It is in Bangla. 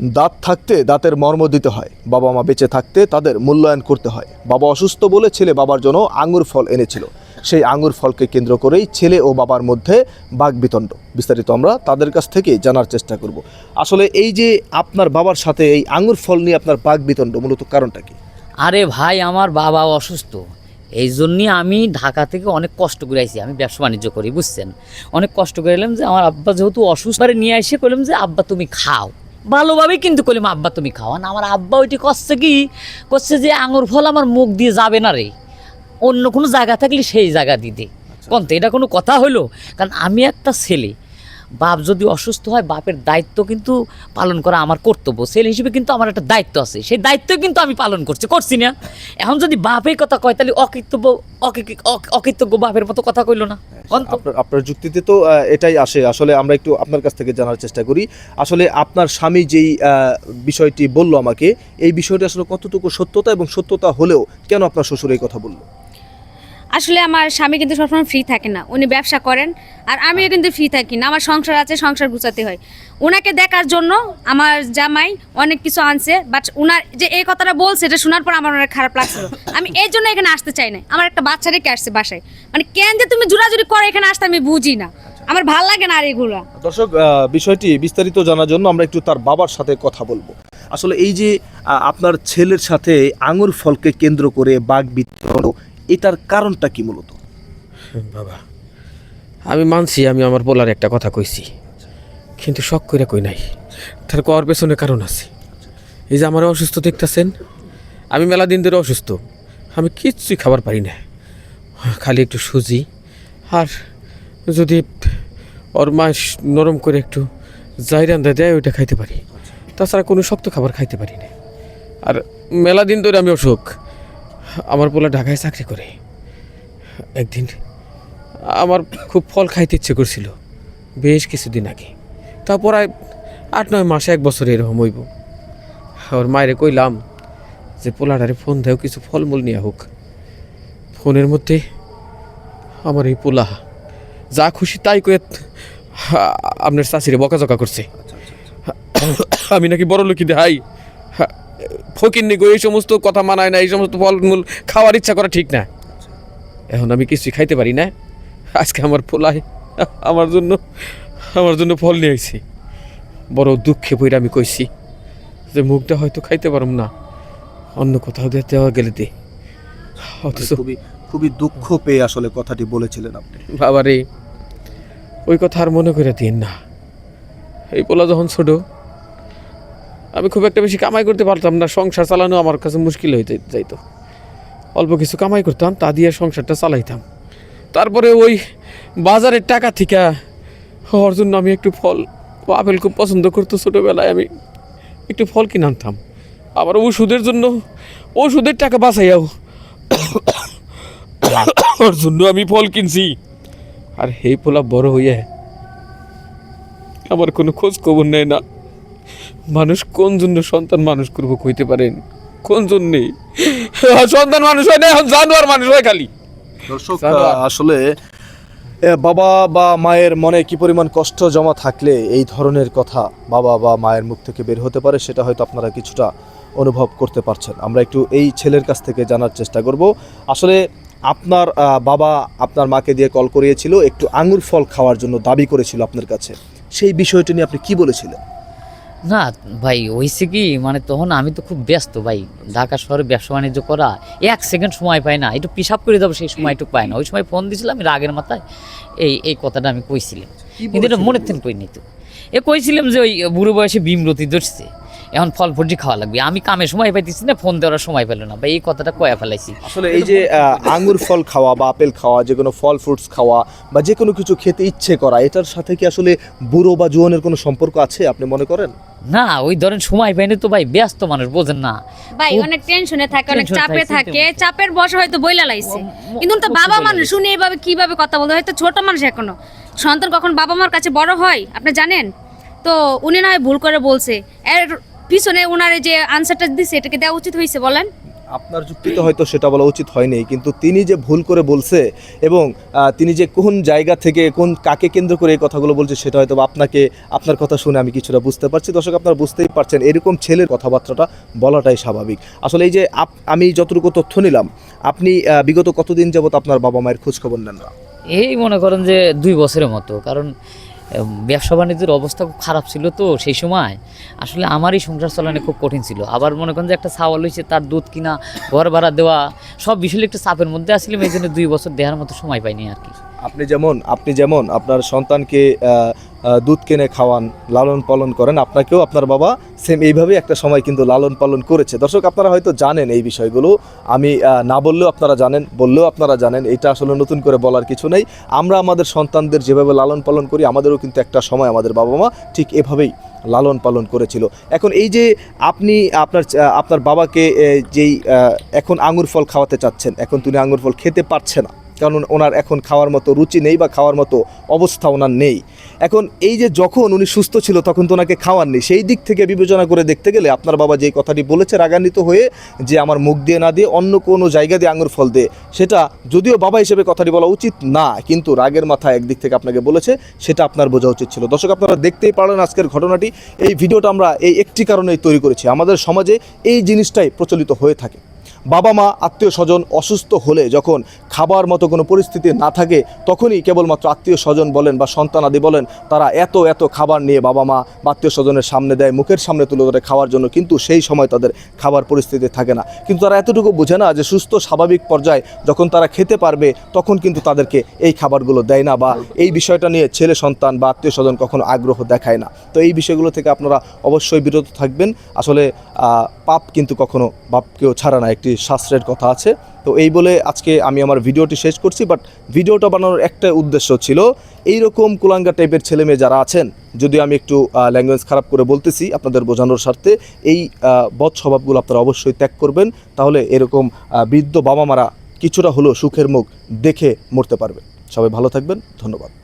দাঁত থাকতে দাঁতের মর্ম দিতে হয়। বাবা মা বেঁচে থাকতে তাদের মূল্যায়ন করতে হয়। বাবা অসুস্থ বলে ছেলে বাবার জন্য আঙুর ফল এনেছিল। সেই আঙুর ফলকে কেন্দ্র করেই ছেলে ও বাবার মধ্যে বাগবিতণ্ড বিস্তারিত আমরা তাদের কাছ থেকে জানার চেষ্টা করব। আসলে এই যে আপনার বাবার সাথে এই আঙুর ফল নিয়ে আপনার বাগবিতণ্ড মূলত কারণটা কি? আরে ভাই, আমার বাবা অসুস্থ। এই জন্যই আমি ঢাকা থেকে অনেক কষ্ট করে আইছি। আমি ব্যবসা বাণিজ্য করি, বুঝছেন? অনেক কষ্ট করে এলাম যে আমার আব্বা যেহেতু অসুস্থ নিয়ে এসে করলাম যে, আব্বা, তুমি খাও। ভালোভাবেই কিন্তু কলিম আব্বা তুমি খাও। না আমার আব্বা ওইটি করছে কি? করছে যে আঙুর ফল আমার মুখ দিয়ে যাবে না রে। অন্য কোনো জায়গা থাকলে সেই জায়গা দিতে। কোন তো এটা কোনো কথা হলো কারণ আমি একটা ছেলে। বাপ যদি অসুস্থ হয় বাপের দায়িত্ব কিন্তু পালন করা আমার কর্তব্য। সেল হিসেবে কিন্তু আমার একটা দায়িত্ব আছে। সেই দায়িত্ব কিন্তু আমি পালন করছি করছি না। এখন যদি বাপের কথা কয় তাহলে অকৃতব্য অকৃ- অকৃতজ্ঞ বাপের মতো কথা কইলো না। আপনার আপনার যুক্তিতে তো এটাই আসে। আসলে আমরা একটু আপনার কাছ থেকে জানার চেষ্টা করি। আসলে আপনার স্বামী যেই আহ, বিষয়টি বলল আমাকে এই বিষয়টি আসলে কতটুকু সত্যতা এবং সত্যতা হলেও কেন আপনার শ্বশুর এই কথা বলল? আসলে আমার স্বামী কিন্তু সবসময় ফ্রি থাকে না। উনি ব্যবসা করেন আর আমিও কিন্তু ফ্রি থাকি না। আমার সংসার আছে সংসার গুছাতে হয়। ওনাকে দেখার জন্য আমার জামাই অনেক কিছু আনছে বাট উনার যে এই কথাটা বলছে এটা শোনার পর আমার অনেক খারাপ লাগছিল। আমি এই জন্য এখানে আসতে চাই না। আমার একটা বাচ্চা রেখে আসছে বাসায়। মানে কেন যে তুমি জোরাজুরি করে এখানে আসতে আমি বুঝি না। আমার ভালো লাগে না আর এগুলো। দর্শক বিষয়টি বিস্তারিত জানার জন্য আমরা একটু তার বাবার সাথে কথা বলব। আসলে এই যে আপনার ছেলের সাথে আঙুর ফলকে কেন্দ্র করে বাঘ বিতরণ এটার কারণটা কি মূলত? বাবা, আমি মানছি আমি আমার বলার একটা কথা কইছি, কিন্তু শখ করে কই নাই। তার কর পেছনে কারণ আছে। এই যে আমার অসুস্থ দেখতেছেন, আমি মেলা দিন ধরে অসুস্থ, আমি কিচ্ছুই খাবার পারি না। খালি একটু সুজি, আর যদি ওর মা নরম করে একটু যাই রান্দা দেয়, ওইটা খাইতে পারি। তাছাড়া কোনো শক্ত খাবার খাইতে পারি না। আর মেলা দিন ধরে আমি অসুখ আমার পোলা ঢাকায় চাকরি করে। একদিন আমার খুব ফল খাইতে ইচ্ছে করছিল, বেশ কিছুদিন আগে। তারপর আট, নয় মাসে, এক বছর এরকম হইব। ওর মায়েরে কইলাম যে, পোলাটারে ফোন দেও, কিছু ফলমূল নিয়ে হোক। ফোনের মধ্যে আমার এই পোলা যা খুশি তাই কয়ে আপনার চাষিরে বকাঝকা করছে। আমি নাকি বড় লোকি দেহাই ফকির নিগো এই সমস্ত কথা মানায় না এই সমস্ত ফলমূল খাওয়ার ইচ্ছা করা ঠিক না। এখন আমি কিছুই খাইতে পারি না। আজকে আমার পোলায় আমার জন্য আমার জন্য ফল নিয়ে আইছি। বড় দুঃখে বইরা আমি কইছি যে মুখটা হয়তো খাইতে পারম না। অন্য কোথাও দিয়ে দেওয়া গেলে দে। অথচ খুবই খুবই দুঃখ পেয়ে আসলে কথাটি বলেছিলেন আপনি। বাবারে ওই কথা আর মনে করে দিন না। এই পোলা যখন ছোট আমি খুব একটা বেশি কামাই করতে পারতাম না। সংসার চালানো আমার কাছে মুশকিল হয়ে যাইতো। অল্প কিছু কামাই করতাম, তা দিয়ে সংসারটা চালাইতাম। তারপরে ওই বাজারের টাকা থেকে হওয়ার জন্য আমি একটু ফল ও আপেল খুব পছন্দ করতো ছোটোবেলায় আমি। একটু ফল কিনে আনতাম। আবার ওষুধের জন্য, ওষুধের টাকা বাঁচাইয়াও ওর জন্য আমি ফল কিনছি। আর এই পোলা বড় হইয়া আমার কোনো খোঁজ খবর নেয় না। মানুষ কোন জন্য সন্তান মানুষ করব কইতে পারেন? কোন জন্যে? সন্তান মানুষ হয় না এখন জানোয়ার মানুষ হয় খালি। দর্শক আসলে বাবা বা মায়ের মনে কি পরিমাণ কষ্ট জমা থাকলে এই ধরনের কথা বাবা বা মায়ের মুখ থেকে বের হতে পারে সেটা হয়তো আপনারা কিছুটা অনুভব করতে পারছেন। আমরা একটু এই ছেলের কাছ থেকে জানার চেষ্টা করব। আসলে আপনার বাবা আপনার মাকে দিয়ে কল করিয়েছিল একটু আঙুর ফল খাওয়ার জন্য দাবি করেছিল আপনার কাছে। সেই বিষয়টি নিয়ে আপনি কি বলেছিলেন? না ভাই হয়েছে কি মানে তখন আমি তো খুব ব্যস্ত ভাই। ঢাকা শহরে ব্যবসা বাণিজ্য করা এক সেকেন্ড সময় পাই না। একটু পিসাব করে দেবো সেই সময় একটু পাই না। ওই সময় ফোন দিয়েছিলাম আমি রাগের মাথায় এই এই কথাটা আমি কইছিলাম। কিন্তু এটা মনে থেন কই নিত এ কইছিলাম যে ওই বুড়ো বয়সে বিমরতি ধরছে এখন ফল ফলটি খাওয়া লাগবে। আমি কামে সময় পাইতেছি না ফোন দেওয়ার সময় পেল না। ভাই এই কথাটা কয়া ফেলাইছি। আসলে এই যে আঙ্গুর ফল খাওয়া বা আপেল খাওয়া যে কোনো ফল ফ্রুটস খাওয়া বা যে কোনো কিছু খেতে ইচ্ছে করা এটার সাথে কি আসলে বুড়ো বা জোয়ানের কোনো সম্পর্ক আছে আপনি মনে করেন? না ওই ধরেন সময় পাইনি তো ভাই ব্যস্ত মানুষ বোঝেন না। ভাই অনেক টেনশনে থাকে অনেক চাপে থাকে, চাপের বসে হয়তো বইলা লাইছে। কিন্তু তো বাবা মানুষ শুনে এইভাবে কীভাবে কথা বলতে হয়তো ছোট মানুষ এখনও। সন্তান কখন বাবা মার কাছে বড় হয় আপনি জানেন? তো উনি না হয় ভুল করে বলছে। এর পিছনে ওনার যে আনসারটা দিছে এটাকে দেওয়া উচিত হয়েছে বলেন। আপনার যুক্তিতে হয়তো সেটা বলা উচিত হয়নি, কিন্তু তিনি যে ভুল করে বলছে এবং তিনি যে কোন জায়গা থেকে কোন কাকে কেন্দ্র করে এই কথাগুলো বলছে সেটা হয়তো আপনাকে, আপনার কথা শুনে আমি কিছুটা বুঝতে পারছি। দর্শক, আপনারা বুঝতেই পারছেন, এরকম ছেলের কথাবার্তাটা বলাটাই স্বাভাবিক। আসলে এই যে আপ- আমি যতটুকু তথ্য নিলাম, আপনি বিগত কতদিন যাবত আপনার বাবা মায়ের খোঁজ খবর নেন? না এই মনে করেন যে দুই বছরের মতো, কারণ ব্যবসা বাণিজ্যের অবস্থা খুব খারাপ ছিল তো সেই সময়। আসলে আমারই সংসার চালানো খুব কঠিন ছিল। আবার মনে করেন যে একটা ছাওয়াল হয়েছে তার দুধ কিনা, ঘর ভাড়া দেওয়া, সব বিষয়ে একটা চাপের মধ্যে আসছিলাম এই জন্য দুই বছর দেওয়ার মতো সময় পাইনি আর কি। আপনি যেমন আপনি যেমন আপনার সন্তানকে দুধ কিনে খাওয়ান, লালন পালন করেন, আপনাকেও আপনার বাবা সেম এইভাবেই একটা সময় কিন্তু লালন পালন করেছে। দর্শক, আপনারা হয়তো জানেন এই বিষয়গুলো। আমি না বললেও আপনারা জানেন, বললেও আপনারা জানেন, এটা আসলে নতুন করে বলার কিছু নেই। আমরা আমাদের সন্তানদের যেভাবে লালন পালন করি, আমাদেরও কিন্তু একটা সময় আমাদের বাবা মা ঠিক এভাবেই লালন পালন করেছিল। এখন এই যে আপনি, আপনার আপনার বাবাকে যেই এখন আঙুর ফল খাওয়াতে চাচ্ছেন, এখন তিনি আঙুর ফল খেতে পারছে না। কারণ ওনার এখন খাওয়ার মতো রুচি নেই বা খাওয়ার মতো অবস্থা ওনার নেই। এখন এই যে যখন উনি সুস্থ ছিল, তখন তো ওনাকে খাওয়াননি। সেই দিক থেকে বিবেচনা করে দেখতে গেলে আপনার বাবা যে কথাটি বলেছে, রাগান্বিত হয়ে যে আমার মুখ দিয়ে না দিয়ে অন্য কোনো জায়গা দিয়ে আঙুর ফল দে, সেটা যদিও বাবা হিসেবে কথাটি বলা উচিত না, কিন্তু রাগের মাথা একদিক থেকে আপনাকে বলেছে, সেটা আপনার বোঝা উচিত ছিল। দর্শক, আপনারা দেখতেই পারলেন আজকের ঘটনাটি। এই ভিডিওটা আমরা এই একটি কারণেই তৈরি করেছি। আমাদের সমাজে এই জিনিসটাই প্রচলিত হয়ে থাকে। বাবা মা, আত্মীয় স্বজন অসুস্থ হলে যখন খাবার মতো কোনো পরিস্থিতি না থাকে, তখনই কেবলমাত্র আত্মীয় স্বজন বলেন বা সন্তান আদি বলেন, তারা এত এত খাবার নিয়ে বাবা মা আত্মীয় স্বজনের সামনে দেয়, মুখের সামনে তুলে ধরে খাওয়ার জন্য, কিন্তু সেই সময় তাদের খাবার পরিস্থিতি থাকে না। কিন্তু তারা এতটুকু বোঝে না যে সুস্থ, স্বাভাবিক পর্যায়ে যখন তারা খেতে পারবে, তখন কিন্তু তাদেরকে এই খাবারগুলো দেয় না বা এই বিষয়টা নিয়ে ছেলে, সন্তান বা আত্মীয় স্বজন কখনো আগ্রহ দেখায় না। তো এই বিষয়গুলো থেকে আপনারা অবশ্যই বিরত থাকবেন। আসলে পাপ কিন্তু কখনো বাপকেও ছাড়া না, একটি শাস্ত্রের কথা আছে। তো এই বলে আজকে আমি আমার ভিডিওটি শেষ করছি বাট ভিডিওটা বানানোর একটা উদ্দেশ্য ছিল এই রকম কুলাঙ্গা টাইপের ছেলে মেয়ে যারা আছেন, যদি আমি একটু ল্যাঙ্গুয়েজ খারাপ করে বলতেছি আপনাদের বোঝানোর স্বার্থে, এই বদ স্বভাবগুলো আপনারা অবশ্যই ত্যাগ করবেন, তাহলে এরকম বৃদ্ধ বাবা মারা কিছুটা হলেও সুখের মুখ দেখে মরতে পারবে। সবাই ভালো থাকবেন, ধন্যবাদ।